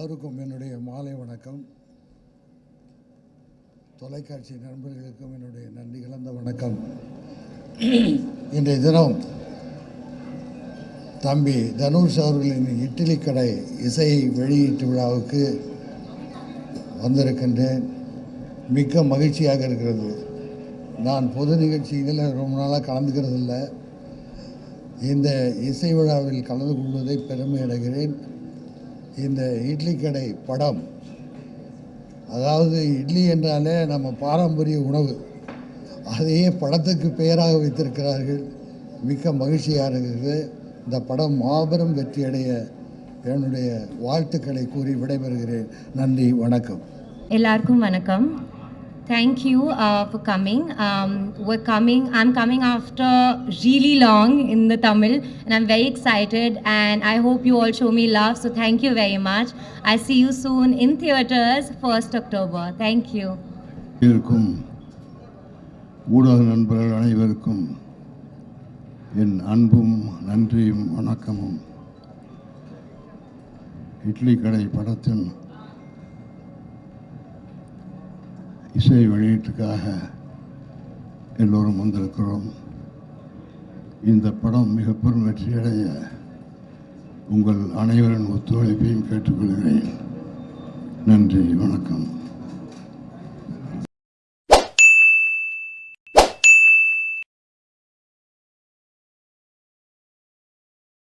எல்லோருக்கும் என்னுடைய மாலை வணக்கம். தொலைக்காட்சி நண்பர்களுக்கும் என்னுடைய நன்றி கலந்த வணக்கம். இன்றைய தினம் தம்பி தனுஷ் அவர்களின் இட்லி கடை இசை வெளியீட்டு விழாவுக்கு வந்திருக்கின்றேன். மிக்க மகிழ்ச்சியாக இருக்கிறது. நான் பொது நிகழ்ச்சிகளில் ரொம்ப நாளாக கலந்துக்கிறது இல்லை இந்த இசை விழாவில் கலந்து கொள்வதை பெருமை அடைகிறேன். இந்த இட்லி கடை படம். அதாவது இட்லி என்றாலே நம்ம பாரம்பரிய உணவு. அதையே படத்துக்கு பெயராக வைத்திருக்கிறார்கள். மிக்க மகிழ்ச்சியாக இருக்கிறது இந்த படம் மாபெரும் வெற்றியடைய என்னுடைய வாழ்த்துக்களை கூறி விடைபெறுகிறேன். நன்றி வணக்கம். எல்லாருக்கும் வணக்கம். thank you uh, for coming um, we're coming i'm coming after really long in the tamil and i'm very excited and i hope you all show me love so thank you very much i see you soon in theaters 1st october thank you இருக்கும் ஊடக நண்பர்கள் அனைவருக்கும் என் அன்பும் நன்றியும் வணக்கமும் இட்லி கடை படத்தின் இசை வெளியீட்டுக்காக எல்லோரும் வந்திருக்கிறோம். இந்த படம் மிக பெரும் வெற்றியடைய உங்கள் அனைவரின் ஒத்துழைப்பையும் கேட்டுக்கொள்கிறேன். நன்றி வணக்கம்.